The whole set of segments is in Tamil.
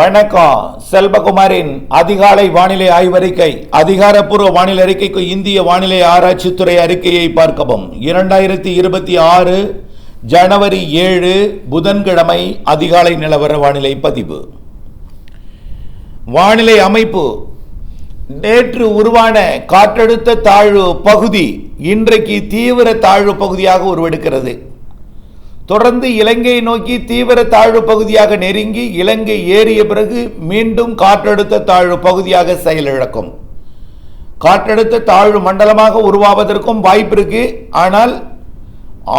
வணக்கம். செல்வகுமாரின் அதிகாலை வானிலை ஆய்வறிக்கை அதிகாரப்பூர்வ வானிலை அறிக்கைக்கு இந்திய வானிலை ஆராய்ச்சித்துறை அறிக்கையை பார்க்கவும். இரண்டாயிரத்தி இருபத்தி ஆறு ஜனவரி ஏழு புதன்கிழமை அதிகாலை நிலவர வானிலை பதிவு. வானிலை அமைப்பு. நேற்று உருவான காற்றழுத்த தாழ்வு பகுதி இன்றைக்கு தீவிர தாழ்வு பகுதியாக உருவெடுக்கிறது. தொடர்ந்து இலங்கையை நோக்கி தீவிர தாழ்வு பகுதியாக நெருங்கி இலங்கை ஏறிய பிறகு மீண்டும் காற்றழுத்த தாழ்வு பகுதியாக செயலிழக்கும். காற்றழுத்த தாழ்வு மண்டலமாக உருவாவதற்கும் வாய்ப்பு இருக்கு. ஆனால்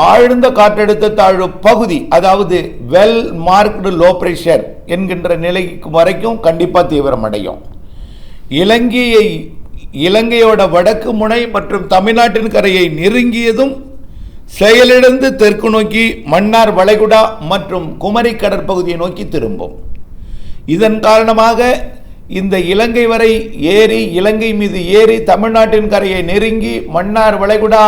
ஆழ்ந்த காற்றழுத்த தாழ்வு பகுதி அதாவது வெல் மார்க்டு லோ பிரஷர் என்கின்ற நிலைக்கு வரைக்கும் கண்டிப்பாக தீவிரமடையும். இலங்கையை இலங்கையோட வடக்கு முனை மற்றும் தமிழ்நாட்டின் கரையை நெருங்கியதும் செயலிழந்து தெற்கு நோக்கி மன்னார் வளைகுடா மற்றும் குமரி கடற்பகுதியை நோக்கி திரும்பும். இதன் காரணமாக இந்த இலங்கை வரை ஏறி இலங்கை மீது ஏறி தமிழ்நாட்டின் கரையை நெருங்கி மன்னார் வளைகுடா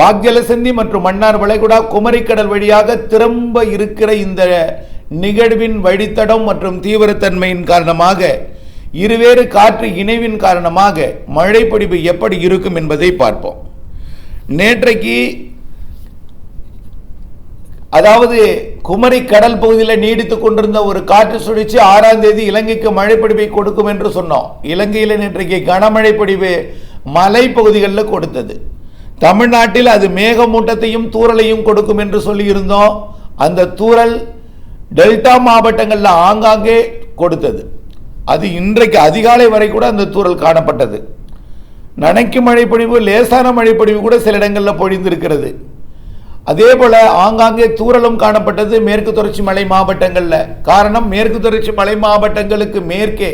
பாக்யலசந்தி மற்றும் மன்னார் வளைகுடா குமரிக்கடல் வழியாக திரும்ப இருக்கிற இந்த நிகழ்வின் வழித்தடம் மற்றும் தீவிரத்தன்மையின் காரணமாக இருவேறு காற்று இணைவின் காரணமாக மழைப்பொடிவு எப்படி இருக்கும் என்பதை பார்ப்போம். நேற்றைக்கு அதாவது குமரி கடல் பகுதியில் நீடித்து கொண்டிருந்த ஒரு காற்று சுழற்சி ஆறாம் தேதி இலங்கைக்கு மழைப்பொழிவை கொடுக்கும் என்று சொன்னோம். இலங்கையில் நேற்றைக்கு கனமழை பிடிவு மலை பகுதிகளில் கொடுத்தது. தமிழ்நாட்டில் அது மேகமூட்டத்தையும் தூரலையும் கொடுக்கும் என்று சொல்லியிருந்தோம். அந்த தூரல் டெல்டா மாவட்டங்களில் ஆங்காங்கே கொடுத்தது. அது இன்றைக்கு அதிகாலை வரை கூட அந்த தூரல் காணப்பட்டது. நனைக்கும் மழைப்பொழிவு லேசான மழைப்பொழிவு கூட சில இடங்களில் பொழிந்திருக்கிறது. அதே போல் ஆங்காங்கே தூறலும் காணப்பட்டது மேற்கு தொடர்ச்சி மலை மாவட்டங்களில். காரணம் மேற்கு தொடர்ச்சி மலை மாவட்டங்களுக்கு மேற்கே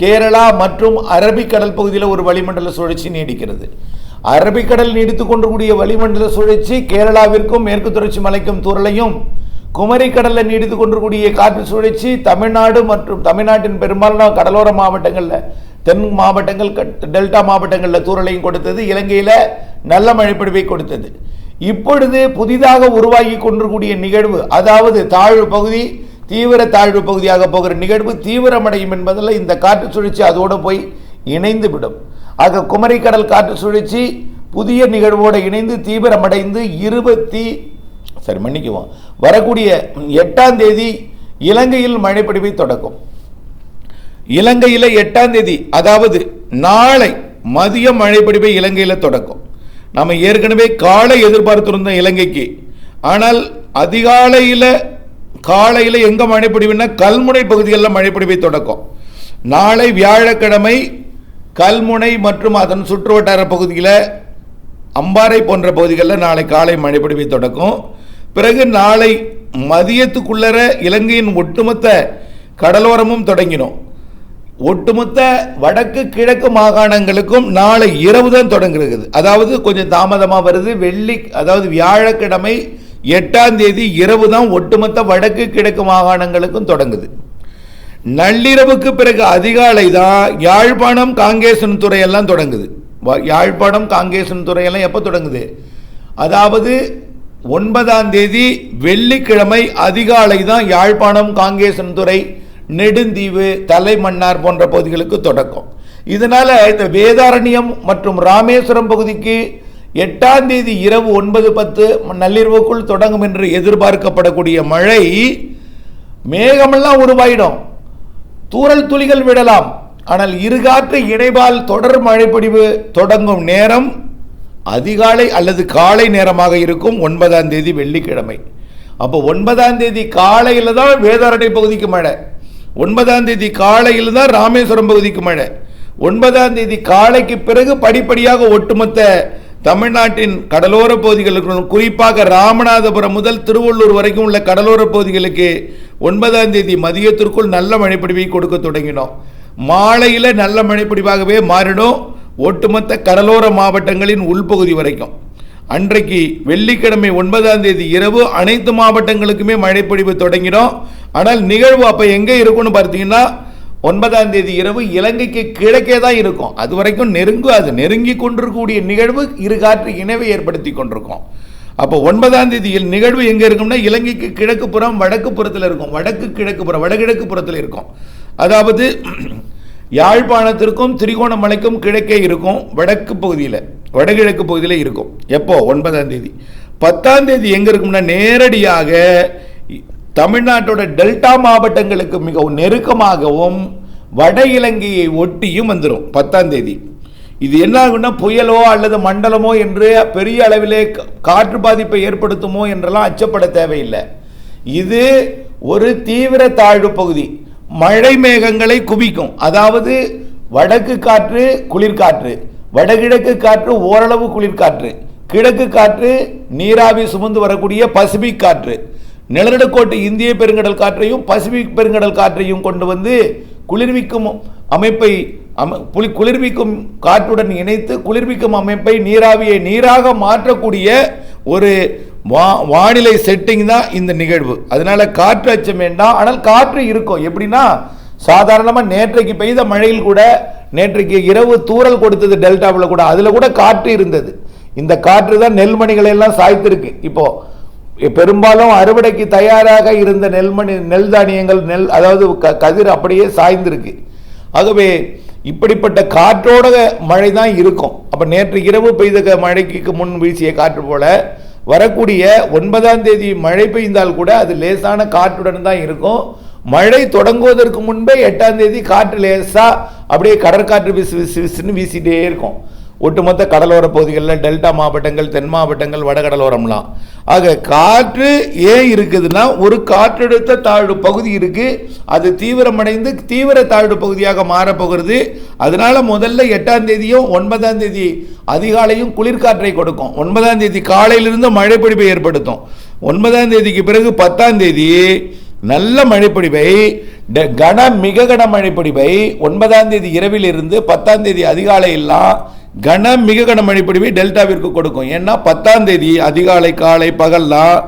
கேரளா மற்றும் அரபிக்கடல் பகுதியில் ஒரு வளிமண்டல சுழற்சி நீடிக்கிறது. அரபிக்கடல் நீடித்து கொண்டிருக்கூடிய வளிமண்டல சுழற்சி கேரளாவிற்கும் மேற்கு தொடர்ச்சி மலைக்கும் தூரலையும் குமரி கடலில் நீடித்து கொண்டிருக்கூடிய காற்று சுழற்சி தமிழ்நாடு மற்றும் தமிழ்நாட்டின் பெரும்பாலான கடலோர மாவட்டங்களில் தென் மாவட்டங்கள் கட்- டெல்டா மாவட்டங்களில் தூரலையும் கொடுத்தது இலங்கையில் நல்ல மழைப்பொழிவை கொடுத்தது. இப்பொழுது புதிதாக உருவாகி கொண்டிருக்கூடிய நிகழ்வு அதாவது தாழ்வு பகுதி தீவிர தாழ்வு பகுதியாக போகிற நிகழ்வு தீவிரமடையும் என்பதில் இந்த காற்று சுழற்சி அதோடு போய் இணைந்து விடும் ஆக குமரி கடல் காற்று சுழற்சி புதிய நிகழ்வோடு இணைந்து தீவிரமடைந்து இருபத்தி சரி மன்னிக்குவோம் வரக்கூடிய எட்டாம் தேதி இலங்கையில் மழைப்பொழிவை தொடக்கும். இலங்கையில் எட்டாம் தேதி அதாவது நாளை மதிய மழைப்பிடிப்பை இலங்கையில் தொடக்கும். நம்ம ஏற்கனவே காலை எதிர்பார்த்துருந்தோம் இலங்கைக்கு ஆனால் அதிகாலையில் காலையில் எங்கே மழைப்பொழிவுன்னா கல்முனை பகுதிகளில் மழைப்பொழிவை தொடக்கும். நாளை வியாழக்கிழமை கல்முனை மற்றும் அதன் சுற்றுவட்டார பகுதியில் அம்பாறை போன்ற பகுதிகளில் நாளை காலை மழைப்பொழிவை தொடக்கும். பிறகு நாளை மதியத்துக்குள்ளர இலங்கையின் ஒட்டுமொத்த கடலோரமும் தொடங்கினோம். ஒட்டுமொத்த வடக்கு கிழக்கு மாகாணங்களுக்கும் நாளை இரவு தான் தொடங்குகிறது. அதாவது கொஞ்சம் தாமதமாக வருது. வெள்ளி அதாவது வியாழக்கிழமை எட்டாம் தேதி இரவு தான் ஒட்டுமொத்த வடக்கு கிழக்கு மாகாணங்களுக்கும் தொடங்குது. நள்ளிரவுக்கு பிறகு அதிகாலை தான் யாழ்ப்பாணம் காங்கேசன் துறையெல்லாம் தொடங்குது. வ- யாழ்ப்பாணம் காங்கேசன் துறையெல்லாம் எப்போ தொடங்குது? அதாவது ஒன்பதாம் தேதி வெள்ளிக்கிழமை அதிகாலை தான் யாழ்ப்பாணம் காங்கேசன் துறை நெடுந்தீவு தலைமன்னார் போன்ற பகுதிகளுக்கு தொடக்கம். இதனால் இந்த வேதாரண்யம் மற்றும் ராமேஸ்வரம் பகுதிக்கு எட்டாம் தேதி இரவு ஒன்பது பத்து நள்ளிரவுக்குள் தொடங்கும் என்று எதிர்பார்க்கப்படக்கூடிய மழை மேகமெல்லாம் உருவாயிடும். தூறல் துளிகள் விடலாம். ஆனால் இருகாற்று இணைவால் தொடர் மழைப்பொடிவு தொடங்கும் நேரம் அதிகாலை அல்லது காலை நேரமாக இருக்கும் ஒன்பதாம் தேதி வெள்ளிக்கிழமை. அப்போ ஒன்பதாம் தேதி காலையில் தான் வேதாரணை பகுதிக்கு மழை. ஒன்பதாம் தேதி காலையில் தான் ராமேஸ்வரம் பகுதிக்கு மழை. ஒன்பதாம் தேதி காலைக்கு பிறகு படிப்படியாக ஒட்டுமொத்த தமிழ்நாட்டின் கடலோர பகுதிகளுக்கு குறிப்பாக ராமநாதபுரம் முதல் திருவள்ளூர் வரைக்கும் உள்ள கடலோர பகுதிகளுக்கு ஒன்பதாம் தேதி மதியத்திற்குள் நல்ல மழைப்பிடிவை கொடுக்க தொடங்கினோம். மாலையில் நல்ல மழைப்பிடிவாகவே மாறிடும். ஒட்டுமொத்த கடலோர மாவட்டங்களின் உள்பகுதி வரைக்கும். அன்றைக்கு வெள்ளிக்கிழமை ஒன்பதாம் தேதி இரவு அனைத்து மாவட்டங்களுக்குமே மழைப்பொழிவு தொடங்கிடும். ஆனால் நிகழ்வு அப்போ எங்கே இருக்கும்னு பார்த்தீங்கன்னா ஒன்பதாம் தேதி இரவு இலங்கைக்கு கிழக்கே தான் இருக்கும். அது வரைக்கும் நெருங்கு அது நெருங்கி கொண்டிருக்கக்கூடிய நிகழ்வு இரு காற்று இணைவை ஏற்படுத்தி கொண்டிருக்கும். அப்போ ஒன்பதாம் தேதியில் நிகழ்வு எங்கே இருக்கும்னா இலங்கைக்கு கிழக்கு புறம் வடக்கு புறத்தில் இருக்கும். வடக்கு கிழக்கு புறம் வடகிழக்கு புறத்தில் இருக்கும். அதாவது யாழ்ப்பாணத்திற்கும் திரிகோணமலைக்கும் கிழக்கே இருக்கும் வடக்கு பகுதியில் வடகிழக்கு பகுதியில் இருக்கும். எப்போ? ஒன்பதாம் தேதி. பத்தாம் தேதி எங்கே இருக்கும்னா நேரடியாக தமிழ்நாட்டோட டெல்டா மாவட்டங்களுக்கு மிகவும் நெருக்கமாகவும் வட இலங்கையை ஒட்டியும் வந்துடும் பத்தாம் தேதி. இது என்ன ஆகும்னா புயலோ அல்லது மண்டலமோ என்று பெரிய அளவிலே காற்று பாதிப்பை ஏற்படுத்துமோ என்றெல்லாம் அச்சப்பட தேவையில்லை. இது ஒரு தீவிர தாழ்வு பகுதி. மழை மேகங்களை குவிக்கும். அதாவது வடக்கு காற்று குளிர்காற்று. வடகிழக்கு காற்று ஓரளவு குளிர்காற்று. கிழக்கு காற்று நீராவி சுமந்து வரக்கூடிய பசிபிக் காற்று. நிலநடுக்கோட்டு இந்திய பெருங்கடல் காற்றையும் பசிபிக் பெருங்கடல் காற்றையும் கொண்டு வந்து குளிர்விக்கும் அமைப்பை அம புலி குளிர்விக்கும் காற்றுடன் இணைத்து குளிர்விக்கும் அமைப்பை நீராவியை நீராக மாற்றக்கூடிய ஒரு வா வானிலை செட்டிங் தான் இந்த நிகழ்வு. அதனால காற்று அச்சம் வேண்டாம். ஆனால் காற்று இருக்கும். எப்படின்னா சாதாரணமாக நேற்றைக்கு பெய்த மழையில் கூட நேற்றைக்கு இரவு தூறல் கொடுத்தது டெல்டாவில் கூட அதில் கூட காற்று இருந்தது. இந்த காற்று தான் நெல்மணிகளை எல்லாம் சாய்த்திருக்கு. இப்போது பெரும்பாலும் அறுவடைக்கு தயாராக இருந்த நெல்மணி நெல் தானியங்கள் நெல் அதாவது க- கதிர் அப்படியே சாய்ந்திருக்கு. ஆகவே இப்படிப்பட்ட காற்றோட மழை தான் இருக்கும். அப்போ நேற்று இரவு பெய்த க- மழைக்கு முன் வீசிய காற்று போல் வரக்கூடிய ஒன்பதாம் தேதி மழை பெய்ந்தால் கூட அது லேசான காற்றுடன் தான் இருக்கும். மழை தொடங்குவதற்கு முன்பே எட்டாம் தேதி காற்று லேசாக அப்படியே கடற்காற்று விசு விசு விசுன்னு வீசிட்டே இருக்கும். ஒட்டுமொத்த கடலோர பகுதிகளில் டெல்டா மாவட்டங்கள் தென் மாவட்டங்கள் வடகடலோரம்லாம். ஆக காற்று ஏன் இருக்குதுன்னா ஒரு காற்றழுத்த தாழ்வு பகுதி இருக்குது அது தீவிரமடைந்து தீவிர தாழ்வு பகுதியாக மாறப்போகிறது அதனால் முதல்ல எட்டாம் தேதியும் ஒன்பதாம் தேதி அதிகாலையும் குளிர்காற்றை கொடுக்கும். ஒன்பதாம் தேதி காலையிலிருந்து மழைப்பிடிப்பை ஏற்படுத்தும். ஒன்பதாம் தேதிக்கு பிறகு பத்தாம் தேதி நல்ல மழைப்பிடிவை கன மிக கன மழைப்பிடிவை ஒன்பதாம் தேதி இரவில் இருந்து பத்தாம் தேதி அதிகாலையெல்லாம் கன மிக கன மழைப்பொழிவை டெல்டாவிற்கு கொடுக்கும். ஏன்னா பத்தாம் தேதி அதிகாலை காலை பகல்லாம்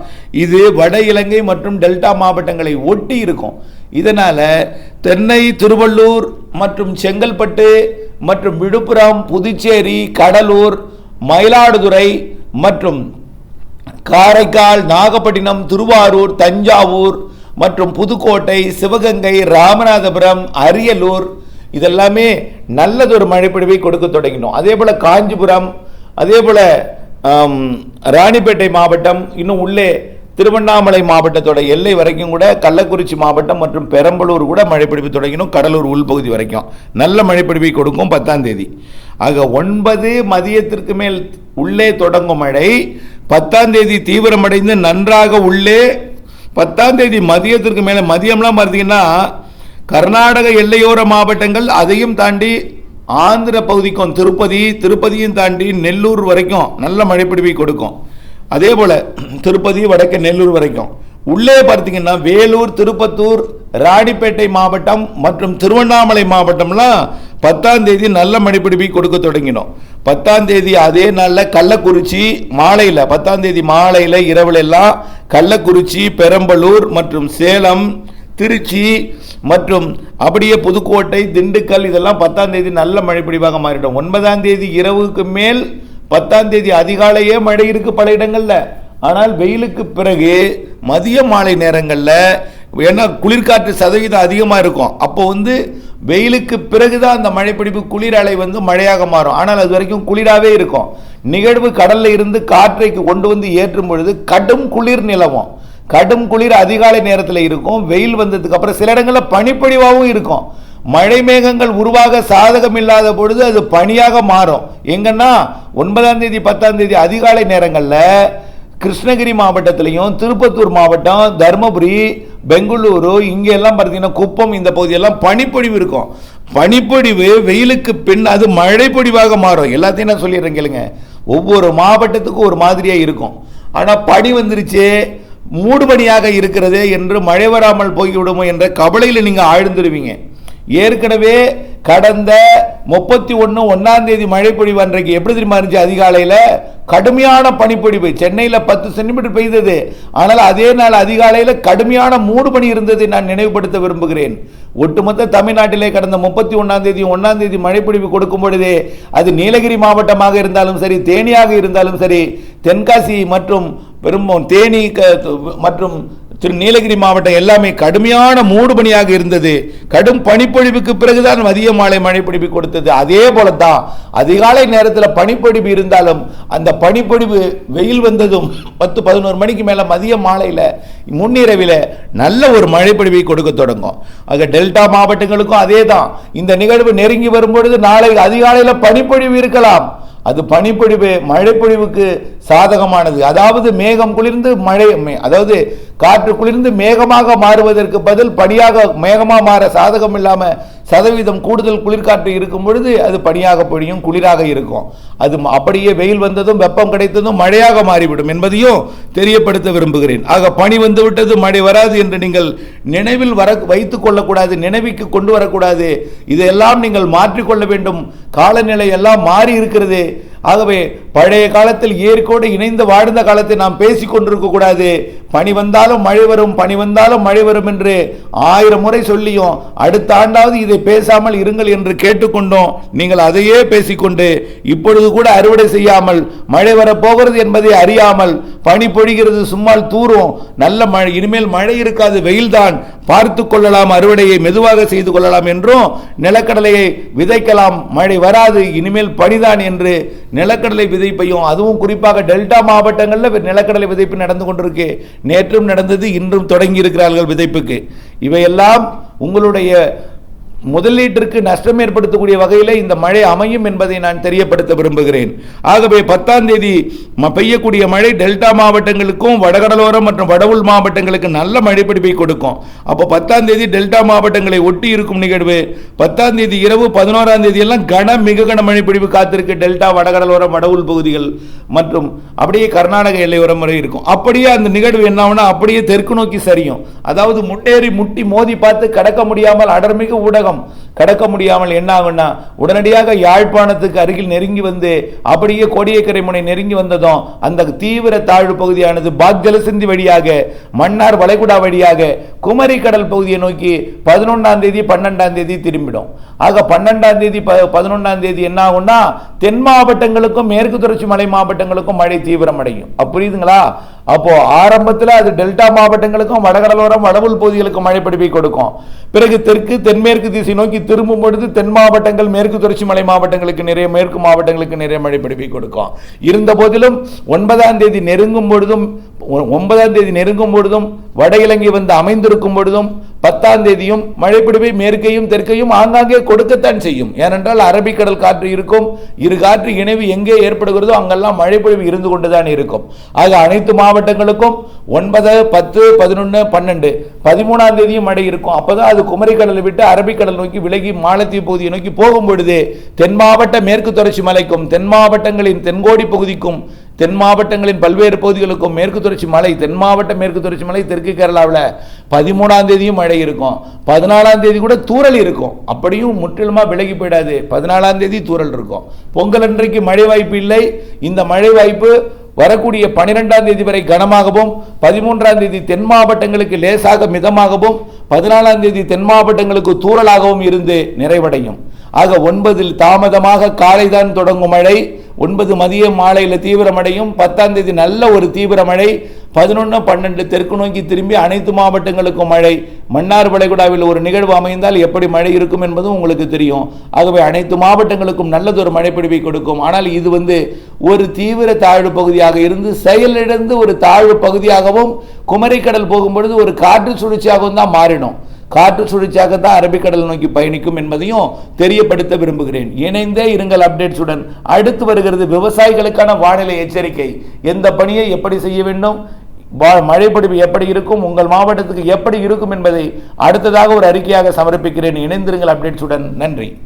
இது வட இலங்கை மற்றும் டெல்டா மாவட்டங்களை ஒட்டி இருக்கும். இதனால் தென்னை திருவள்ளூர் மற்றும் செங்கல்பட்டு மற்றும் விழுப்புரம் புதுச்சேரி கடலூர் மயிலாடுதுறை மற்றும் காரைக்கால் நாகப்பட்டினம் திருவாரூர் தஞ்சாவூர் மற்றும் புதுக்கோட்டை சிவகங்கை ராமநாதபுரம் அரியலூர் இதெல்லாமே நல்லதொரு மழைப்பொழிவை கொடுக்க தொடங்கினோம். அதே போல் காஞ்சிபுரம் அதே போல் ராணிப்பேட்டை மாவட்டம் இன்னும் உள்ளே திருவண்ணாமலை மாவட்டத்தோட எல்லை வரைக்கும் கூட கள்ளக்குறிச்சி மாவட்டம் மற்றும் பெரம்பலூர் கூட மழைப்பிடிப்பு தொடங்கினோம் கடலூர் உள்பகுதி வரைக்கும். நல்ல மழைப்பிடிப்பை கொடுக்கும் பத்தாம் தேதி. ஆக ஒன்பது மதியத்திற்கு மேல் உள்ளே தொடங்கும் மழை பத்தாம் தேதி தீவிரமடைந்து நன்றாக உள்ளே பத்தாம் தேதி மதியத்திற்கு மேலே மதியம்லாம் பார்த்தீங்கன்னா கர்நாடக எல்லையோர மாவட்டங்கள் அதையும் தாண்டி ஆந்திர பகுதிக்கும் திருப்பதி திருப்பதியும் தாண்டி நெல்லூர் வரைக்கும் நல்ல மழைப்பிடிவை கொடுக்கும். அதே போல் திருப்பதி வடக்கு நெல்லூர் வரைக்கும். உள்ளே பார்த்தீங்கன்னா வேலூர் திருப்பத்தூர் ராணிப்பேட்டை மாவட்டம் மற்றும் திருவண்ணாமலை மாவட்டம்லாம் பத்தாம் தேதி நல்ல மழைப்பிடிப்பை கொடுக்க தொடங்கினோம். பத்தாம் தேதி அதே நாளில் கள்ளக்குறிச்சி மாலையில் பத்தாம் தேதி மாலையில் இரவுல எல்லாம் கள்ளக்குறிச்சி பெரம்பலூர் மற்றும் சேலம் திருச்சி மற்றும் அப்படியே புதுக்கோட்டை திண்டுக்கல் இதெல்லாம் பத்தாம் தேதி நல்ல மழை பிடிவாக மாறிடும். ஒன்பதாம் தேதி இரவுக்கு மேல் பத்தாம் தேதி அதிகாலையே மழை இருக்கு பல இடங்கள்ல. ஆனால் வெயிலுக்கு பிறகு மதிய மாலை நேரங்களில் ஏன்னா குளிர்காற்று சதவீதம் அதிகமாக இருக்கும். அப்போ வந்து வெயிலுக்கு பிறகுதான் அந்த மழைப்பிடிப்பு குளிர் அலை வந்து மழையாக மாறும். ஆனால் அது வரைக்கும் குளிராகவே இருக்கும். நிகழ்வு கடலில் இருந்து காற்றை கொண்டு வந்து ஏற்றும் பொழுது கடும் குளிர் நிலவும். கடும் குளிர் அதிகாலை நேரத்தில் இருக்கும். வெயில் வந்ததுக்கு அப்புறம் சில இடங்களில் பனிப்பொழிவாகவும் இருக்கும். மழை மேகங்கள் உருவாக சாதகம் இல்லாத பொழுது அது பனியாக மாறும். எங்கன்னா ஒன்பதாம் தேதி பத்தாம் தேதி அதிகாலை நேரங்களில் கிருஷ்ணகிரி மாவட்டத்திலையும் திருப்பத்தூர் மாவட்டம் தருமபுரி பெங்களூரு இங்கே எல்லாம் பார்த்தீங்கன்னா குப்பம் இந்த பகுதியெல்லாம் பனிப்பொழிவு இருக்கும். பனிப்பொழிவு வெயிலுக்கு பின் அது மழைப்பொழிவாக மாறும். எல்லாத்தையும் நான் சொல்லிடுறேன் கேளுங்க. ஒவ்வொரு மாவட்டத்துக்கும் ஒரு மாதிரியாக இருக்கும். ஆனால் பனி வந்துருச்சு. மூடுபடியாக இருக்கிறது என்று மழை வராமல் போய்விடுமோ என்ற கவலையில் நீங்கள் ஆழ்ந்துடுவீங்க ஏற்கனவே கடந்த முப்பத்தி ஒன்று ஒன்றாம் தேதி மழைப்பொழிவு அன்றைக்கு எப்படி தெரியுமா இருந்துச்சு? அதிகாலையில் கடுமையான பனிப்பொழிவு. சென்னையில் பத்து சென்டிமீட்டர் பெய்தது. ஆனால் அதே நாள் அதிகாலையில் கடுமையான மூடு பனி இருந்ததை நான் நினைவுபடுத்த விரும்புகிறேன். ஒட்டுமொத்த தமிழ்நாட்டிலே கடந்த முப்பத்தி ஒன்றாம் தேதி ஒன்றாம் தேதி மழைப்பொழிவு கொடுக்கும் பொழுதே அது நீலகிரி மாவட்டமாக இருந்தாலும் சரி தேனியாக இருந்தாலும் சரி தென்காசி மற்றும் பெரும் தேனி க- மற்றும் திரு நீலகிரி மாவட்டம் எல்லாமே கடுமையான மூடுபனியாக இருந்தது. கடும் பனிப்பொழிவுக்கு பிறகுதான் மதிய மாலை மழைப்பொழிவு கொடுத்தது. அதே போல தான் அதிகாலை நேரத்தில் பனிப்பொழிவு இருந்தாலும் அந்த பனிப்பொழிவு வெயில் வந்ததும் பத்து பதினோரு மணிக்கு மேலே மதிய மாலையில் முன்னிரவில் நல்ல ஒரு மழைப்பொழிவை கொடுக்க தொடங்கும். ஆக டெல்டா மாவட்டங்களுக்கும் அதே தான் இந்த நிகழ்வு நெருங்கி வரும்பொழுது நாளை அதிகாலையில் பனிப்பொழிவு இருக்கலாம். அது பனிப்பொழிவு மழைப்பொழிவுக்கு சாதகமானது. அதாவது மேகம் குளிர்ந்து மழை மே- அதாவது காற்று குளிர்ந்து மேகமாக மாறுவதற்கு பதில் பனியாக மேகமாக மாற சாதகம் இல்லாமல் சதவீதம் கூடுதல் குளிர்காற்று இருக்கும் பொழுது அது பனியாக பொழியும் குளிராக இருக்கும். அது அப்படியே வெயில் வந்ததும் வெப்பம் கிடைத்ததும் மழையாக மாறிவிடும் என்பதையும் தெரியப்படுத்த விரும்புகிறேன். ஆக பனி வந்துவிட்டது மழை வராது என்று நீங்கள் நினைவில் வர வைத்துக் கொள்ளக்கூடாது நினைவுக்கு கொண்டு வரக்கூடாது. இதையெல்லாம் நீங்கள் மாற்றிக்கொள்ள வேண்டும். காலநிலை எல்லாம் மாறி இருக்கிறது. ஆகவே பழைய காலத்தில் ஏற்கோடு இணைந்து வாழ்ந்த காலத்தை நாம் பேசிக் கொண்டிருக்க கூடாது. பனி வந்தாலும் மழை வரும் பனி வந்தாலும் மழை வரும் என்று ஆயிரம் முறை சொல்லியும் அடுத்த ஆண்டாவது இதை பேசாமல் இருங்கள் என்று கேட்டுக்கொண்டோம். நீங்கள் அதையே பேசிக்கொண்டு இப்பொழுது கூட அறுவடை செய்யாமல் மழை வரப்போகிறது என்பதை அறியாமல் பனி பொழிகிறது சும்மா தூரும் நல்ல மழை இனிமேல் மழை இருக்காது வெயில்தான். பார்த்து கொள்ளலாம் அறுவடையை மெதுவாக செய்து கொள்ளலாம் என்றும் நிலக்கடலையை விதைக்கலாம் மழை வராது இனிமேல் பனிதான் என்று நிலக்கடலை விதைப்பையும் அதுவும் குறிப்பாக டெல்டா மாவட்டங்களில் நிலக்கடலை விதைப்பு நடந்து கொண்டிருக்கு. நேற்றும் நடந்தது இன்றும் தொடங்கி இருக்கிறார்கள் விதைப்புக்கு. இவையெல்லாம் உங்களுடைய முதலீட்டிற்கு நஷ்டம் ஏற்படுத்தக்கூடிய வகையில் இந்த மழை அமையும் என்பதை நான் தெரியப்படுத்த விரும்புகிறேன். ஆகவே பத்தாம் தேதி ம- பெய்யக்கூடிய மழை டெல்டா மாவட்டங்களுக்கும் வடகடலோரம் மற்றும் வடவுள் மாவட்டங்களுக்கு நல்ல மழைப்பிடிப்பை கொடுக்கும். அப்போ பத்தாம் தேதி டெல்டா மாவட்டங்களை ஒட்டி இருக்கும் நிகழ்வு. பத்தாம் தேதி இரவு பதினோராம் தேதி எல்லாம் கன மிக கன மழைப்பிடிப்பு காத்திருக்கு டெல்டா வடகடலோரம் வடவுள் பகுதிகள் மற்றும் அப்படியே கர்நாடக எல்லையோரம் வரை இருக்கும். அப்படியே அந்த நிகழ்வு என்ன ஆகும்னா அப்படியே தெற்கு நோக்கி சரியும். அதாவது முன்னேறி முட்டி மோதி பார்த்து கடக்க முடியாமல் அடர்மிகு ஊடகம் கடக்க முடியாமல் என்ன ஆகும்னா உடனடியாக யாழ்ப்பாணத்துக்கு அருகில் நெருங்கி வந்து அப்படியே கோடியக்கரை முனை நெருங்கி வந்ததும் அந்த தீவிர தாழ்வு பகுதியானது பாக்ஜலசிந்தி வழியாக மன்னார் வளைகுடா வழியாக குமரி கடல் பகுதியை நோக்கி பதினொன்றாம் தேதி பன்னெண்டாம் தேதி திரும்பிடும். ஆக பன்னெண்டாம் தேதி பதினொன்றாம் தேதி என்ன ஆகும்னா தென் மாவட்டங்களுக்கும் மேற்கு தொடர்ச்சி மலை மாவட்டங்களுக்கும் மழை தீவிரமடையும். புரியுதுங்களா? அப்போ ஆரம்பத்தில் அது டெல்டா மாவட்டங்களுக்கும் வடகடலோரம் வடவுள் பகுதிகளுக்கும் மழை பிடிப்பை கொடுக்கும். பிறகு தெற்கு தென்மேற்கு திசை நோக்கி திரும்பும் பொழுது தென் மாவட்டங்கள் மேற்கு தொடர்ச்சி மலை மாவட்டங்களுக்கு நிறைய மேற்கு மாவட்டங்களுக்கு நிறைய மழை பிடிப்பை கொடுக்கும். இருந்த போதிலும் ஒன்பதாம் தேதி நெருங்கும் பொழுதும் ஒன்பதாம் தேதி நெருங்கும் பொழுதும் வட இலங்கை வந்து அமைந்திருக்கும் பொழுதும் பத்தாம் தேதியும் மழைப்பிடிப்பை மேற்கையும் தெற்கையும் ஆங்காங்கே கொடுக்கத்தான் செய்யும். ஏனென்றால் அரபிக்கடல் காற்று இருக்கும் இரு காற்று இணைவு எங்கே ஏற்படுகிறதோ அங்கெல்லாம் மழைப்பிடிவு இருந்து கொண்டுதான் இருக்கும். ஆக அனைத்து மாவட்டங்களுக்கும் ஒன்பது பத்து பதினொன்று பன்னெண்டு பதிமூணாம் தேதியும் மழை இருக்கும். அப்போதான் அது குமரிக்கடலை விட்டு அரபிக்கடல் நோக்கி விலகி மாலத்தீவு பகுதியை நோக்கி போகும் பொழுது தென் மாவட்ட மேற்கு தொடர்ச்சி மலைக்கும் தென் மாவட்டங்களின் தென்கோடி பகுதிக்கும் தென் மாவட்டங்களின் பல்வேறு பகுதிகளுக்கும் மேற்கு தொடர்ச்சி மலை தென் மாவட்ட மேற்கு தொடர்ச்சி மலை தெற்கு கேரளாவில் பதிமூணாம் தேதியும் மழை இருக்கும். பதினாலாம் தேதி கூட தூறல் இருக்கும். அப்படியும் முற்றிலுமா விலகி போயிடாது. பதினாலாம் தேதி தூரல் இருக்கும். பொங்கல் அன்றைக்கு மழை வாய்ப்பு இல்லை. இந்த மழை வாய்ப்பு வரக்கூடிய பனிரெண்டாம் தேதி வரை கனமாகவும் பதிமூன்றாம் தேதி தென் மாவட்டங்களுக்கு லேசாக மிதமாகவும் பதினாலாம் தேதி தென் மாவட்டங்களுக்கு தூறலாகவும் இருந்து நிறைவடையும். ஆக ஒன்பதில் தாமதமாக காலை தான் தொடங்கும் மழை ஒன்பது மதியம் மாலையில் தீவிரமடையும் பத்தாம் தேதி நல்ல ஒரு தீவிர மழை பதினொன்று பன்னெண்டு தெற்கு நோக்கி திரும்பி அனைத்து மாவட்டங்களுக்கும் மழை. மன்னார் வளைகுடாவில் ஒரு நிகழ்வு அமைந்தால் எப்படி மழை இருக்கும் என்பதும் உங்களுக்கு தெரியும். ஆகவே அனைத்து மாவட்டங்களுக்கும் நல்லதொரு மழைப்பிடிவை கொடுக்கும். ஆனால் இது வந்து ஒரு தீவிர தாழ்வு பகுதியாக இருந்து செயலிழந்து ஒரு தாழ்வு பகுதியாகவும் குமரிக்கடல் போகும்பொழுது ஒரு காற்று சுழற்சியாகவும் தான் மாறிடும் காற்று சுழற்சியாக தான் அரபிக்கடல் நோக்கி பயணிக்கும் என்பதையும் தெரியப்படுத்த விரும்புகிறேன். இணைந்தே இருங்கள் அப்டேட்ஸுடன். அடுத்து வருகிறது விவசாயிகளுக்கான வானிலை எச்சரிக்கை. எந்த பணியை எப்படி செய்ய வேண்டும்? வா- மழைப்பொழிவு எப்படி இருக்கும்? உங்கள் மாவட்டத்துக்கு எப்படி இருக்கும் என்பதை அடுத்ததாக ஒரு அறிக்கையாக சமர்ப்பிக்கிறேன். இணைந்திருங்கள் அப்டேட்ஸுடன். நன்றி.